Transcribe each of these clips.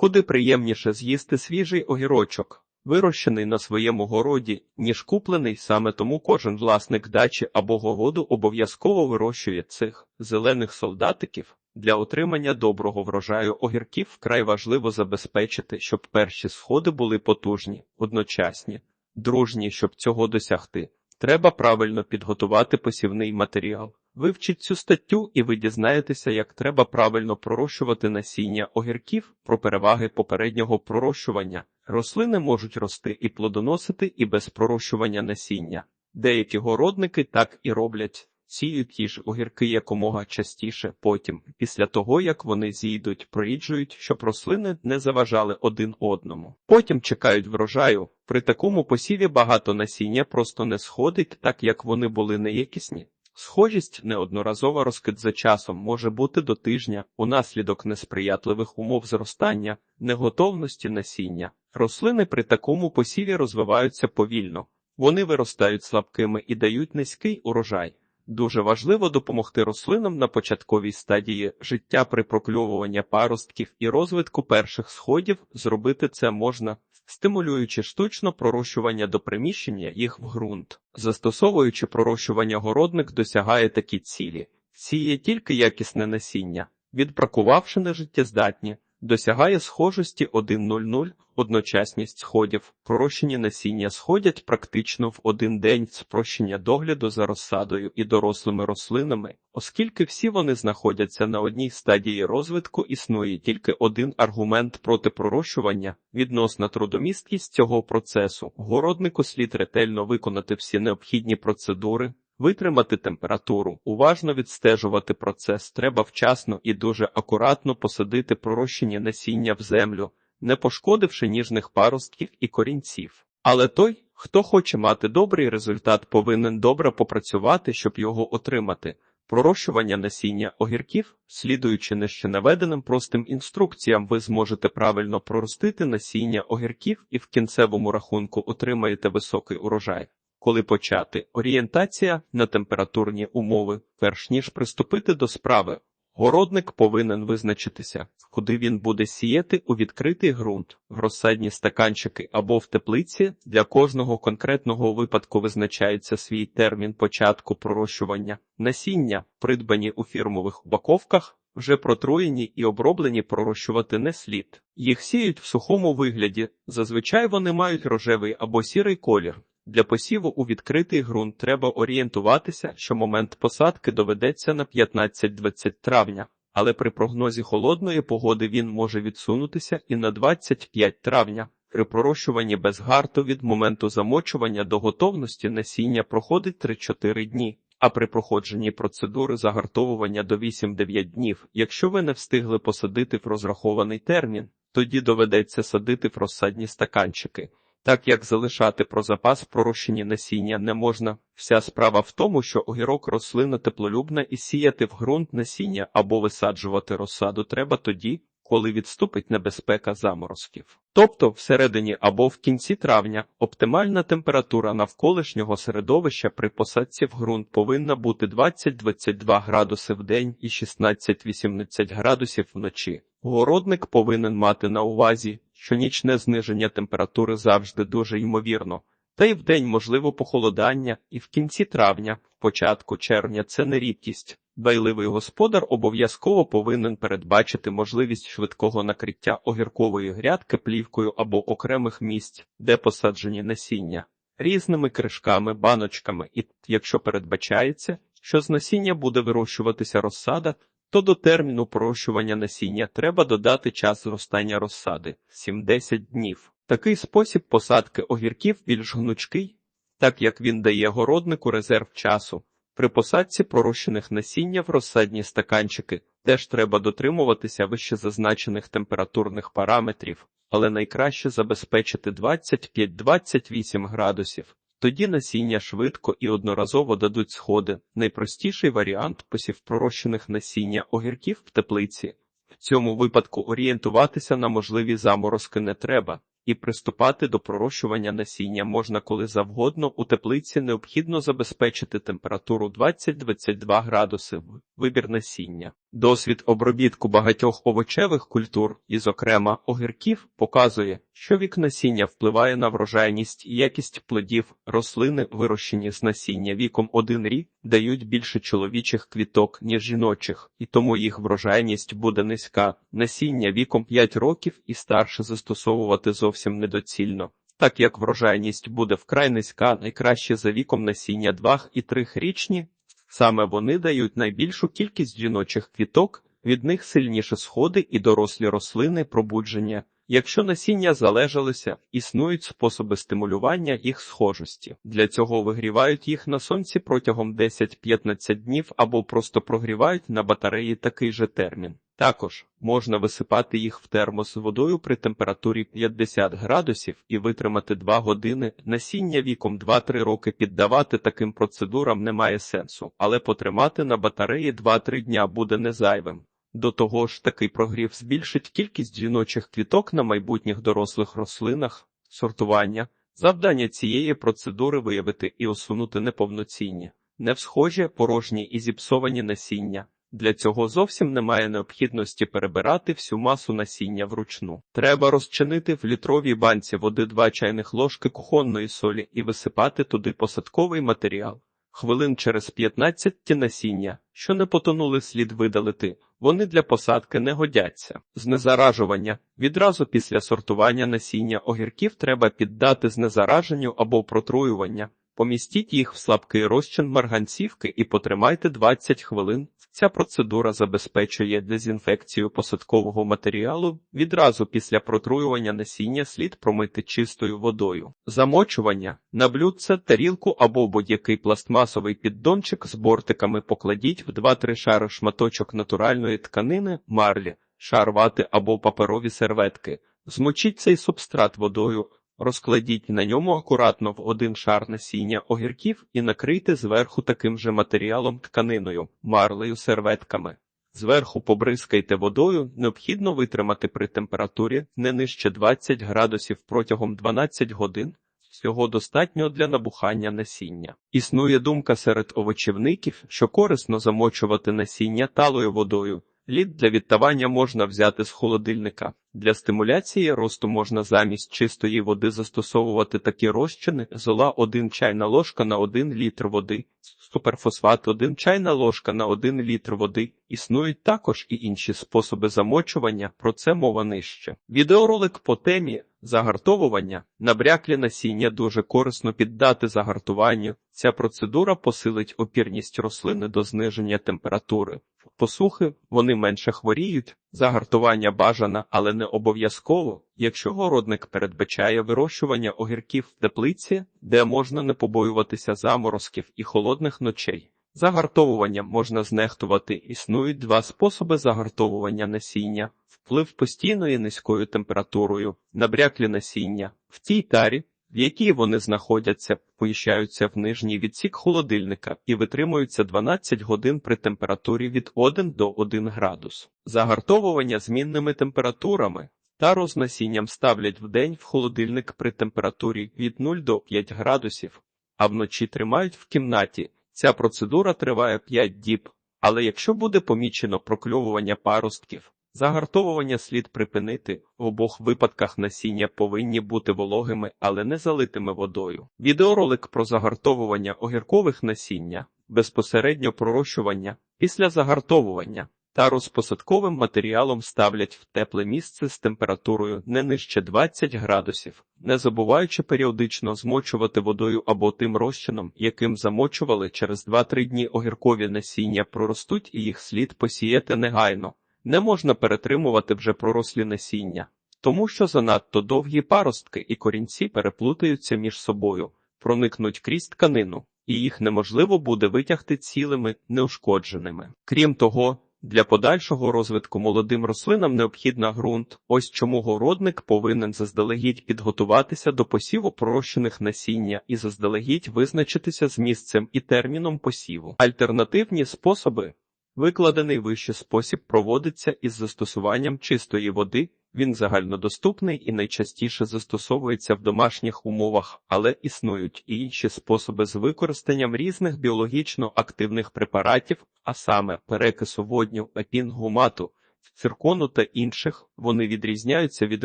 Куди приємніше з'їсти свіжий огірочок, вирощений на своєму городі, ніж куплений, саме тому кожен власник дачі або городу обов'язково вирощує цих зелених солдатиків. Для отримання доброго врожаю огірків вкрай важливо забезпечити, щоб перші сходи були потужні, одночасні, дружні, щоб цього досягти. Треба правильно підготувати посівний матеріал. Вивчіть цю статтю, і ви дізнаєтеся, як треба правильно пророщувати насіння огірків про переваги попереднього пророщування. Рослини можуть рости і плодоносити і без пророщування насіння. Деякі городники так і роблять. Сіють ті ж огірки якомога частіше, потім, після того як вони зійдуть, проїджують, щоб рослини не заважали один одному. Потім чекають врожаю. При такому посіві багато насіння просто не сходить, так як вони були неякісні. Схожість неодноразова розкид за часом може бути до тижня унаслідок несприятливих умов зростання, неготовності насіння. Рослини при такому посіві розвиваються повільно, вони виростають слабкими і дають низький урожай. Дуже важливо допомогти рослинам на початковій стадії життя при прокльовуванні паростків і розвитку перших сходів. Зробити це можна, стимулюючи штучно пророщування до приміщення їх в ґрунт. Застосовуючи пророщування, городник досягає такі цілі. Сіє тільки якісне насіння, відбракувавши нежиттєздатні, досягає схожості 1.00, одночасність сходів. Пророщені насіння сходять практично в один день спрощення догляду за розсадою і дорослими рослинами, оскільки всі вони знаходяться на одній стадії розвитку, існує тільки один аргумент проти пророщування відносна трудомісткість цього процесу. Городнику слід ретельно виконати всі необхідні процедури. Витримати температуру, уважно відстежувати процес, треба вчасно і дуже акуратно посадити пророщені насіння в землю, не пошкодивши ніжних паростків і корінців. Але той, хто хоче мати добрий результат, повинен добре попрацювати, щоб його отримати. Пророщування насіння огірків, слідуючи нижче наведеним простим інструкціям, ви зможете правильно проростити насіння огірків і в кінцевому рахунку отримаєте високий урожай. Коли почати орієнтація на температурні умови, перш ніж приступити до справи, городник повинен визначитися, куди він буде сіяти у відкритий ґрунт, в розсадні стаканчики або в теплиці. Для кожного конкретного випадку визначається свій термін початку пророщування. Насіння, придбані у фірмових упаковках, вже протруєні і оброблені пророщувати не слід. Їх сіють в сухому вигляді, зазвичай вони мають рожевий або сірий колір. Для посіву у відкритий ґрунт треба орієнтуватися, що момент посадки доведеться на 15-20 травня, але при прогнозі холодної погоди він може відсунутися і на 25 травня. При пророщуванні без гарту від моменту замочування до готовності насіння проходить 3-4 дні, а при проходженні процедури загартовування до 8-9 днів. Якщо ви не встигли посадити в розрахований термін, тоді доведеться садити в розсадні стаканчики. Так як залишати про запас пророщені насіння не можна, вся справа в тому, що огірок рослина теплолюбна і сіяти в ґрунт насіння або висаджувати розсаду треба тоді, коли відступить небезпека заморозків. Тобто всередині або в кінці травня оптимальна температура навколишнього середовища при посадці в ґрунт повинна бути 20-22 градуси в день і 16-18 градусів вночі. Городник повинен мати на увазі, що нічне зниження температури завжди дуже ймовірно, та й вдень можливо похолодання, і в кінці травня, початку червня це не рідкість. Дбайливий господар обов'язково повинен передбачити можливість швидкого накриття огіркової грядки плівкою або окремих місць, де посаджені насіння, різними кришками, баночками, і якщо передбачається, що з насіння буде вирощуватися розсада, то до терміну пророщування насіння треба додати час зростання розсади 7-10 днів. Такий спосіб посадки огірків більш гнучкий, так як він дає городнику резерв часу. При посадці пророщених насіння в розсадні стаканчики теж треба дотримуватися вище зазначених температурних параметрів, але найкраще забезпечити 25-28 градусів. Тоді насіння швидко і одноразово дадуть сходи. Найпростіший варіант посів пророщених насіння огірків в теплиці. В цьому випадку орієнтуватися на можливі заморозки не треба, і приступати до пророщування насіння можна коли завгодно. У теплиці необхідно забезпечити температуру 20-22 градуси. Вибір насіння. Досвід обробітку багатьох овочевих культур, і, зокрема, огірків, показує, що вік насіння впливає на врожайність і якість плодів. Рослини, вирощені з насіння віком один рік, дають більше чоловічих квіток, ніж жіночих, і тому їх врожайність буде низька. Насіння віком 5 років і старше застосовувати зовсім недоцільно. Так як врожайність буде вкрай низька, найкраще за віком насіння 2 і 3-річні, Саме вони дають найбільшу кількість жіночих квіток, від них сильніше сходи і дорослі рослини пробудження. Якщо насіння залежалися, існують способи стимулювання їх схожості. Для цього вигрівають їх на сонці протягом 10-15 днів або просто прогрівають на батареї такий же термін. Також можна висипати їх в термос з водою при температурі 50 градусів і витримати 2 години. Насіння віком 2-3 роки піддавати таким процедурам немає сенсу, але потримати на батареї 2-3 дня буде незайвим. До того ж, такий прогрів збільшить кількість жіночих квіток на майбутніх дорослих рослинах, сортування. Завдання цієї процедури виявити і усунути неповноцінні, невсхожі, порожні і зіпсовані насіння. Для цього зовсім немає необхідності перебирати всю масу насіння вручну. Треба розчинити в літровій банці води 2 чайних ложки кухонної солі і висипати туди посадковий матеріал. Хвилин через 15 ті насіння, що не потонули, слід видалити. Вони для посадки не годяться. Знезаражування. Відразу після сортування насіння огірків треба піддати знезараженню або протруювання. Помістіть їх в слабкий розчин марганцівки і потримайте 20 хвилин. Ця процедура забезпечує дезінфекцію посадкового матеріалу. Відразу після протруювання насіння слід промити чистою водою. Замочування на блюдце, тарілку або будь-який пластмасовий піддончик з бортиками покладіть в 2-3 шари шматочок натуральної тканини, марлі, шар вати або паперові серветки. Змочіть цей субстрат водою. Розкладіть на ньому акуратно в один шар насіння огірків і накрийте зверху таким же матеріалом тканиною, марлею, серветками. Зверху побризкайте водою, необхідно витримати при температурі не нижче 20 градусів протягом 12 годин. Всього достатньо для набухання насіння. Існує думка серед овочівників, що корисно замочувати насіння талою водою. Лід для відтавання можна взяти з холодильника. Для стимуляції росту можна замість чистої води застосовувати такі розчини: зола 1 чайна ложка на 1 літр води, суперфосфат 1 чайна ложка на 1 літр води. Існують також і інші способи замочування, про це мова нижче. Відеоролик по темі загартовування набряклі насіння дуже корисно піддати загартуванню. Ця процедура посилить опірність рослини до зниження температури. Посухи вони менше хворіють, загартування бажана, але не обов'язково, якщо городник передбачає вирощування огірків в теплиці, де можна не побоюватися заморозків і холодних ночей. Загартовуванням можна знехтувати. Існують два способи загартовування насіння: вплив постійною низькою температурою, набряклі насіння. В цій тарі в якій вони знаходяться, поміщаються в нижній відсік холодильника і витримуються 12 годин при температурі від 1 до 1 градус. Загартовування змінними температурами та рознасінням ставлять вдень в холодильник при температурі від 0 до 5 градусів, а вночі тримають в кімнаті. Ця процедура триває 5 діб, але якщо буде помічено прокльовування паростків, Загартовування слід припинити. В обох випадках насіння повинні бути вологими, але не залитими водою. Відеоролик про загартовування огіркових насіння, безпосередньо пророщування після загартовування та розпосадковим матеріалом ставлять в тепле місце з температурою не нижче 20 градусів, не забуваючи періодично змочувати водою або тим розчином, яким замочували через 2-3 дні огіркові насіння проростуть і їх слід посіяти негайно. Не можна перетримувати вже пророслі насіння, тому що занадто довгі паростки і корінці переплутаються між собою, проникнуть крізь тканину, і їх неможливо буде витягти цілими, неушкодженими. Крім того, для подальшого розвитку молодим рослинам необхідна ґрунт. Ось чому городник повинен заздалегідь підготуватися до посіву пророщених насіння і заздалегідь визначитися з місцем і терміном посіву. Альтернативні способи Викладений вище спосіб проводиться із застосуванням чистої води, Він загальнодоступний і найчастіше застосовується в домашніх умовах, але існують і інші способи з використанням різних біологічно активних препаратів, а саме перекису водню, епінгумату, циркону та інших. Вони відрізняються від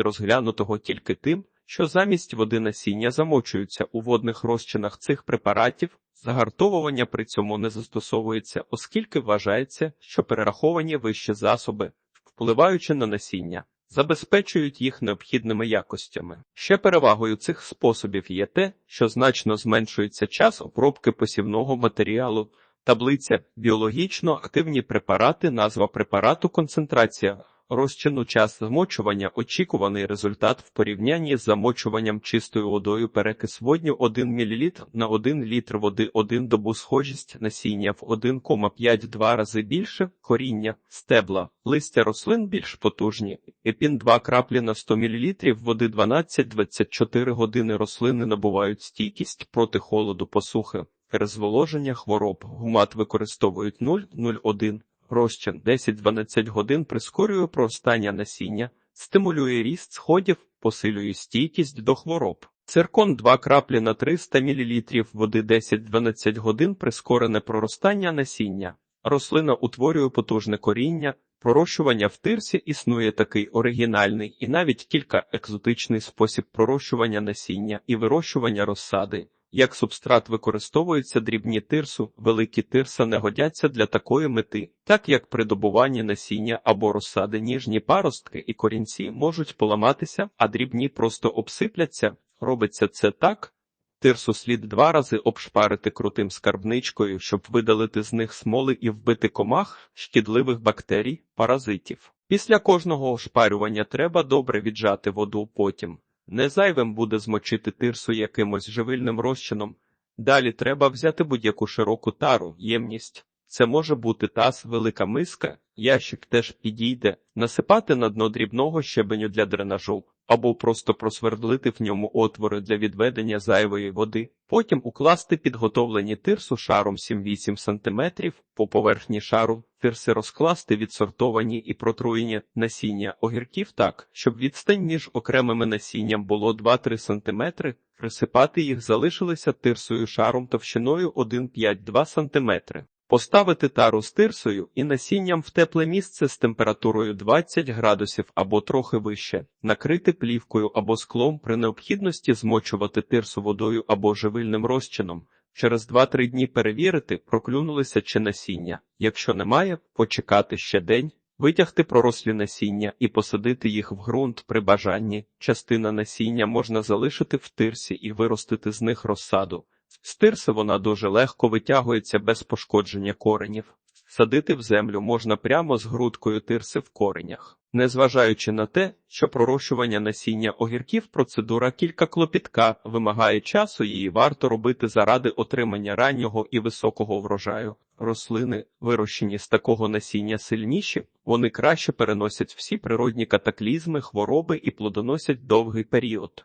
розглянутого тільки тим, що замість води насіння замочуються у водних розчинах цих препаратів. Загартовування при цьому не застосовується, оскільки вважається, що перераховані вищі засоби, впливаючи на насіння, забезпечують їх необхідними якостями. Ще перевагою цих способів є те, що значно зменшується час обробки посівного матеріалу. Таблиця біологічно активні препарати, назва препарату, концентрація розчину, час змочування, очікуваний результат в порівнянні з замочуванням чистою водою перекис водню 1 мл на 1 літр води 1 добу схожість насіння в 1,5-2 рази більше, коріння, стебла, листя рослин більш потужні, епін 2 краплі на 100 мл води 12-24 години рослини набувають стійкість проти холоду посухи. Розволоження хвороб. Гумат використовують 0,01 розчин 10-12 годин прискорює проростання насіння, стимулює ріст сходів, посилює стійкість до хвороб. Циркон 2 краплі на 300 мл води 10-12 годин прискорене проростання насіння. Рослина утворює потужне коріння, пророщування в тирсі існує такий оригінальний і навіть кілька екзотичний спосіб пророщування насіння і вирощування розсади. Як субстрат використовуються дрібні тирсу, великі тирса не годяться для такої мети, так як при добуванні насіння або розсади ніжні паростки і корінці можуть поламатися, а дрібні просто обсипляться. Робиться це так. Тирсу слід два рази обшпарити крутим скарбничкою, щоб видалити з них смоли і вбити комах, шкідливих бактерій, паразитів. Після кожного ошпарювання треба добре віджати воду потім. Не зайвим буде змочити тирсу якимось живильним розчином. Далі треба взяти будь-яку широку тару, ємність. Це може бути таз, велика миска, ящик теж підійде, насипати на дно дрібного щебеню для дренажу, або просто просвердлити в ньому отвори для відведення зайвої води, потім укласти підготовлені тирсу шаром 7-8 см, по поверхні шару тирси розкласти відсортовані і протруєні насіння огірків так, щоб відстань між окремими насінням було 2-3 см, присипати їх залишилися тирсою шаром товщиною 1,5-2 см. Поставити тару з тирсою і насінням в тепле місце з температурою 20 градусів або трохи вище, накрити плівкою або склом при необхідності змочувати тирсу водою або живильним розчином. Через 2-3 дні перевірити, проклюнулися чи насіння. Якщо немає, почекати ще день, витягти пророслі насіння і посадити їх в ґрунт при бажанні. Частина насіння можна залишити в тирсі і виростити з них розсаду. З вона дуже легко витягується без пошкодження коренів. Садити в землю можна прямо з грудкою тирси в коренях. Незважаючи на те, що пророщування насіння огірків процедура кілька клопітка вимагає часу, її варто робити заради отримання раннього і високого врожаю. Рослини, вирощені з такого насіння сильніші, вони краще переносять всі природні катаклізми, хвороби і плодоносять довгий період.